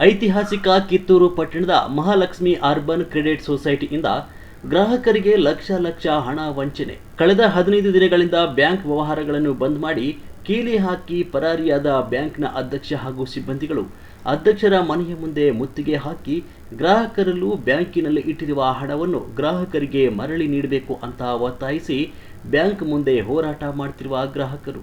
ಐತಿಹಾಸಿಕ ಕಿತ್ತೂರು ಪಟ್ಟಣದ Mahalakshmi urban credit ಸೊಸೈಟಿಯಿಂದ ಗ್ರಾಹಕರಿಗೆ ಲಕ್ಷ ಲಕ್ಷ ಹಣ ವಂಚನೆ. ಕಳೆದ ಹದಿನೈದು ದಿನಗಳಿಂದ ಬ್ಯಾಂಕ್ ವ್ಯವಹಾರಗಳನ್ನು ಬಂದ್ ಮಾಡಿ ಕೀಲಿ ಹಾಕಿ ಪರಾರಿಯಾದ ಬ್ಯಾಂಕ್ನ ಅಧ್ಯಕ್ಷ ಹಾಗೂ ಸಿಬ್ಬಂದಿಗಳು ಅಧ್ಯಕ್ಷರ ಮನೆಯ ಮುಂದೆ ಮುತ್ತಿಗೆ ಹಾಕಿ ಗ್ರಾಹಕರಲ್ಲೂ ಬ್ಯಾಂಕಿನಲ್ಲಿ ಇಟ್ಟಿರುವ ಹಣವನ್ನು ಗ್ರಾಹಕರಿಗೆ ಮರಳಿ ನೀಡಬೇಕು ಅಂತ ಒತ್ತಾಯಿಸಿ ಬ್ಯಾಂಕ್ ಮುಂದೆ ಹೋರಾಟ ಮಾಡ್ತಿರುವ ಗ್ರಾಹಕರು.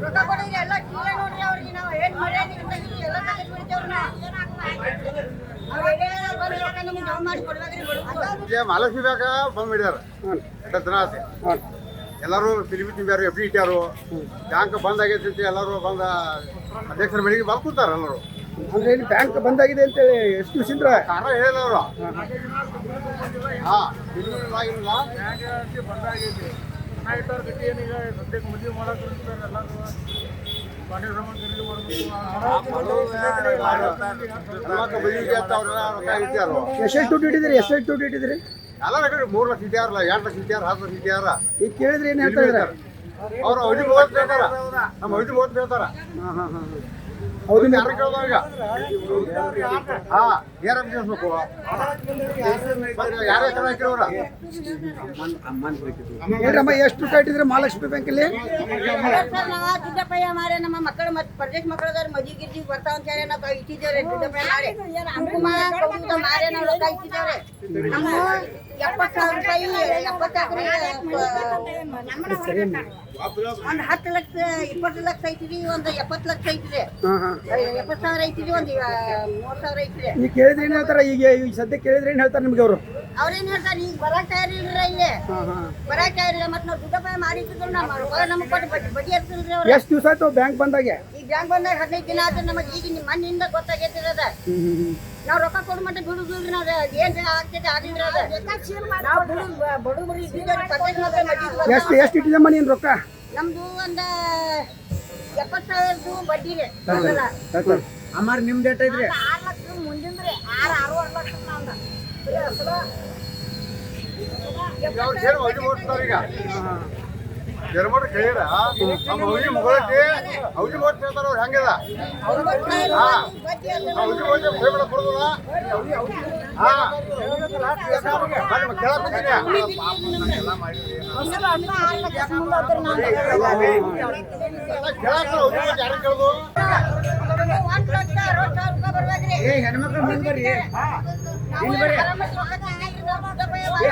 ರೊಕ್ಕ ಕೊಡಿದ್ರೆ ಎಲ್ಲ ಕೀಳೆ ನೋಡ್ರಿ ಅವ್ರಿಗೆ ನಾವು ಏನ್ ಮರ್ಯಾದೆ ಇರ್ತೈತಿ ಎಲ್ಲ ತಗೊಂಡ್ ಬಿಡ್ತೇವ್ರಿ ನಾವು. ಅವ್ರ್ ಏನೇನೋ ಬಂದ್ ರೊಕ್ಕ ನಮ್ಗ್ ಜಮಾ ಮಾಡಿ ಕೊಡ್ಬೇಕ್ರಿ ಬಡವ್ರು. ಇಲ್ಲೇ ಮಹಾಲಕ್ಷ್ಮಿ ಬ್ಯಾಂಕ ಬಂದ್ ಮಾಡ್ಯಾರ ಎರಡು ದಿನ ಆತಿ ಎಲ್ಲರೂ ಫಿಲಿಮಿ ತುಂಬ್ಯಾರು ಎಫ್ ಡಿ ಇಟ್ಟಾರು ಬ್ಯಾಂಕ್ ಬಂದ್ ಆಗೈತಿ ಅಂತ ಎಲ್ಲರೂ ಬಂದ ಅಧ್ಯಕ್ಷರ ಮನೆಗೆ ಬಂದ್ ಕೂತಾರ ಎಲ್ಲರೂ. ಅಂದ್ರೆ ಇಲ್ಲಿ ಬ್ಯಾಂಕ್ ಬಂದಾಗಿದೆ ಅಂತೇಳಿ ಎಷ್ಟು ದಿವಸದಿಂದ ಕಾರಣ ಹೇಳಿಲ್ಲ ಅವರು ಹಾ ಫಿಲಿಮಿ ಆಗಿರಲಿಲ್ಲ ಮದುವೆಗೆ ಅಂತ ಅವ್ರೆಲ್ಲ ರೊಕ್ಕ ಇಟ್ಟಾರು ಎಷ್ಟೆಷ್ಟು ದುಡ್ಡು ಇಟ್ಟಿದ್ರಿ ಎಷ್ಟೆಷ್ಟು ದುಡ್ಡು ಇಟ್ಟಿದ್ರಿ ಎಲ್ಲ ಕಡೆ ಮೂರು ಲಕ್ಷ ಇಟ್ಟಾರಲ್ಲ ಎರಡು ಲಕ್ಷ ಇಟ್ಟಾರ ಹತ್ತು ಲಕ್ಷ ಇಟ್ಟಾರ ಈಗ ಕೇಳಿದ್ರೆ ಏನು ಹೇಳ್ತಾ ಇದ್ರ ಅವ್ರು ಅವಧಿ ಮೂವತ್ತು ಹೇಳ್ತಾರ ನಮ್ಮ ಅವಧಿ ಮೂವತ್ತು ಹೇಳ್ತಾರ ಹಾ ಹಾ ಹಾ ಹೌದು ಯಾರು ಕೇಳ್ದವ ಈಗ? ಹಾ. ಯಾರೇ ಹಾಕಿರೋರ ಎಷ್ಟು ಕಟ್ಟಿದ್ರೆ ಇಟ್ಟಿದ್ರಿ ಮಹಾಲಕ್ಷ್ಮಿ ಬ್ಯಾಂಕಲ್ಲಿ ಮಾರೆ ನಮ್ಮ ಮಕ್ಕಳು ಮತ್ತೆ ಪರದೇಶ ಮಕ್ಕಳದಾರ ಮದ್ವಿ ಗಿರ್ಜಿ ಬರ್ತಾವ ಅಂತ ಹೇಳಿ ನಾವು ಇಟ್ಟಿದ್ದೇವ್ರಿ ದುಡ್ಡಪ್ಪಯ್ಯ ಮಾರೆ ಕುಂಕುಮ ಕೌದುಕ ಮಾರೆ ನಾವು ರೊಕ್ಕ ಇಟ್ಟಿದ್ದೇವ್ರಿ ನಮ್ಮ ಎಪ್ಪತ್ತು ಸಾವಿರ ರೂಪಾಯಿ ಒಂದ್ ಹತ್ತು ಲಕ್ಷ ಇಪ್ಪತ್ತು ಲಕ್ಷ ಐತಿರಿ ಒಂದ್ ಎಪ್ಪತ್ತು ಲಕ್ಷ ಐತಿರಿ. ಹಾ ಎಪ್ಪತ್ತು ಸಾವಿರ ಐತಿರಿ ಒಂದ್ ಮೂವತ್ತು ಸಾವಿರ ಐತಿರಿ. ಕೇಳಿದ್ರೆ ಏನ್ ಹೇಳ್ತಾರ? ಈಗ ಈಗ ಸದ್ಯ ಕೇಳಿದ್ರೆ ಏನ್ ಹೇಳ್ತಾರೆ ನಿಮ್ಗೆ ಅವರು? ಅವ್ರೇನ್ ಹೇಳ್ತಾರೆ? ಈಗ ಬರಕ್ ತಯಾರಿಲ್ರಿ ಇಲ್ಲಿ. ಬರಕ್ ತಯಾರಿಲ್ಲ ಮತ್ ನಾವು ದುಡ್ಡಪ್ಪ ಮಾಡಿದ್ರು ನಮ್ಮ ರೊಕ್ಕ ನಮ್ಗೆ ಕೊಟ್ಟು ಬಡ್ಡಿ ಬಡ್ಡಿ ಹಚ್ಚಿಲ್ರಿ ಅವ್ರು. ಎಷ್ಟು ದಿವಸ ಆಯ್ತು ಬ್ಯಾಂಕ್ ಬಂದಾಗ? ಈ ಬ್ಯಾಂಕ್ ಬಂದಾಗ ಹದಿನೈದು ದಿನ ಆದ್ರೆ ನಮಗೆ ಈಗ ನಿಮ್ಮ ಮಣ್ಣಿಂದ ಗೊತ್ತಾಗೈತಿ ಅದ ಹ್ಮ್ ಹ್ಮ್ ಹ್ಮ್. ನಾವು ರೊಕ್ಕ ಕೊಡು ಮಟ್ಟ ಬಿಡುದಿಲ್ರಿ ನಾವು. ಏನ್ ಆಗ್ತೈತೆ ಆಗಿಲ್ರಿ ಅದ. ನಾವು ಬಿಡು ಎಷ್ಟು ಎಷ್ಟು ಇಟ್ಟಿದಮ್ಮ ನೀನ್ ರೊಕ್ಕ? ನಮ್ದು ಒಂದ ಎಪ್ಪತ್ತು ಸಾವಿರದ್ದು ಬಡ್ಡಿ ರೀ ಅಮ್ಮಾರ್ ನಿಮ್ದು ಡೇಟ್ ಜರ್ಮಡ್ ಕೇಳಿರ ನಮ್ಮ ಅವಧಿ ಮುಗಳೈತಿ ಅವಧಿ ಮೂವತ್ತು ಹೇಳ್ತಾರ ಅವ್ರು ಹೆಂಗಿದ? ಅವಧಿ ಕೇಳಕ್ ಅವಧಿ ಯಾರು ಕೇಳೋದು ಒಂದ್ ಲಕ್ಷ ಅರವತ್ತು ಸಾವಿರ ರೂಪಾಯಿ ಬರ್ಬೇಕ್ರಿ ಏ ಹೆಣ್ಮಕ್ಳು ಮುಂದ್ ಬರ್ರಿ. ನಾವು ಆರಾಮಾಗಿ ರೊಕ್ಕ ತಗೊಂಡಿರಿ, ನಾವು ದುಡ್ಡಪ್ಪ ಯಾವ-